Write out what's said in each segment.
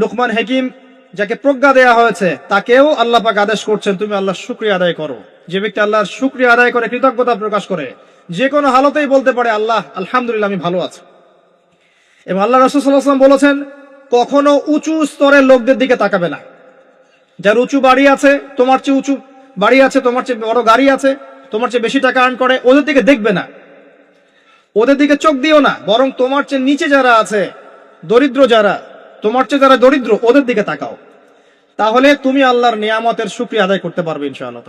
লুকমান হেকিম যাকে প্রজ্ঞা দেয়া হয়েছে, তাকেও আল্লাহ পাক আদেশ করছেন, তুমি আল্লাহর শুক্রিয়া আদায় করো। যে ব্যক্তি আল্লাহর শুক্রিয়া আদায় করে কৃতজ্ঞতা প্রকাশ করে, যে কোনো হালতেই বলতে পারে, আল্লাহ, আলহামদুলিল্লাহ, আমি ভালো আছি। এবং আল্লাহ রসুল্লাহাম বলেছেন, কখনো উঁচু স্তরের লোকদের দিকে তাকাবে না। যার উঁচু বাড়ি আছে, তোমার চেয়ে উঁচু বাড়ি আছে, তোমার চেয়ে বড় গাড়ি আছে, তোমার চেয়ে বেশি টাকা আর্ন করে, ওদের দিকে দেখবে না। ওদের দিকে চোখ দিও না, বরং তোমার চেয়ে নিচে যারা আছে, দরিদ্র যারা তোমার চেয়ে যারা দরিদ্র, ওদের দিকে তাকাও। তাহলে তুমি আল্লাহর নিয়ামতের শুক্রিয়া আদায় করতে পারবে ইনশাআল্লাহ।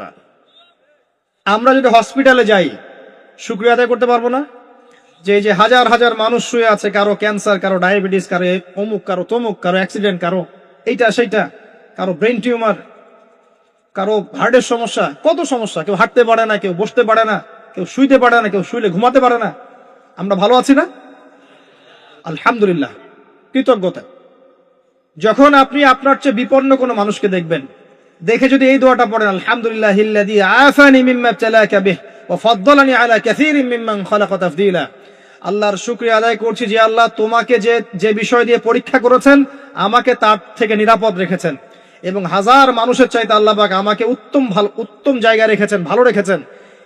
আমরা যদি হসপিটালে যাই, শুক্রিয়া আদায় করতে পারব না? যে যে হাজার হাজার মানুষ শুয়ে আছে, কারও ক্যান্সার, কারও ডায়াবেটিস, কারও অমুক, কারও তমুক, কারও অ্যাক্সিডেন্ট, কারও এইটা, সেইটা, কারও ব্রেন টিউমার, কারও হার্টের সমস্যা, কত সমস্যা? কেউ হাঁটতে পারে না, কেউ বসতে পারে না, কেউ শুইতে পারে না, কেউ শুইলে ঘুমাতে পারে না। আমরা ভালো আছি না? আলহামদুলিল্লাহ। কৃতজ্ঞতা। যখন আপনি আপনার চেয়ে বিপন্ন কোনো মানুষকে দেখবেন, দেখে যদি এই দোয়াটা পড়েন, আলহামদুলিল্লাহ আল্লাহর শুকরিয়া আদায় করছি যে আল্লাহ তোমাকে যে যে বিষয় দিয়ে পরীক্ষা করেছেন, আমাকে তার থেকে নিরাপদ রেখেছেন। এবং হাজার মানুষের চাইতে আল্লাহ পাক আমাকে উত্তম ভালো, উত্তম জায়গায় রেখেছেন, ভালো রেখেছেন।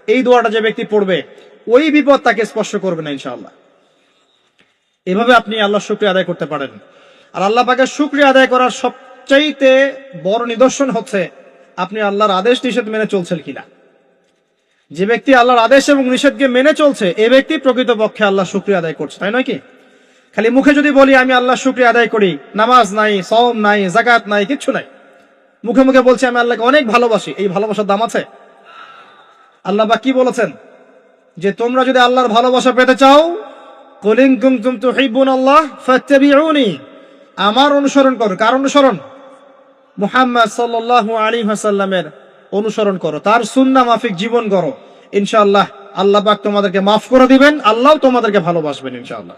এই দোয়াটা যে ব্যক্তি পড়বে, ওই বিপদ তাকে স্পর্শ করবে না ইনশাআল্লাহ। এভাবে আপনি আল্লাহ শুক্রিয়া আদায় করতে পারেন। আর আল্লাহ পাকের শুক্রিয়া আদায় করার সবচাইতে বড় নিদর্শন হচ্ছে, আপনি আল্লাহর আদেশ নিষেধ মেনে চলছেন কিনা? যে ব্যক্তি আল্লাহর আদেশ এবং নিষেধকে মেনে চলছে, এ ব্যক্তি প্রকৃতপক্ষে আল্লাহ শুক্রিয়া আদায় করছে, তাই নয় কি? খালি মুখে যদি বলি, আমি আল্লাহ শুক্রিয়া আদায় করি, নামাজ নাই সওম নাই জাকাত নাই, কিচ্ছু নাই। মুখে মুখে বলছি, আমি আল্লাহকে অনেক ভালোবাসি। এই ভালোবাসার দাম আছে? আল্লাহ বা কি বলেছেন? যে তোমরা যদি আল্লাহর ভালোবাসা পেতে চাও কলিং কুমতুম তুহিব্বুন আল্লাহ ফাত্তাবিউনি। আমার অনুসরণ করো। কার অনুসরণ? মুহাম্মদ সাল্লাল্লাহু আলী হাসাল্লামের অনুসরণ করো। তার সুন্না মাফিক জীবন করো ইনশাআল্লাহ আল্লাহ পাক তোমাদেরকে মাফ করে দিবেন, আল্লাহ তোমাদেরকে ভালোবাসবেন ইনশাআল্লাহ।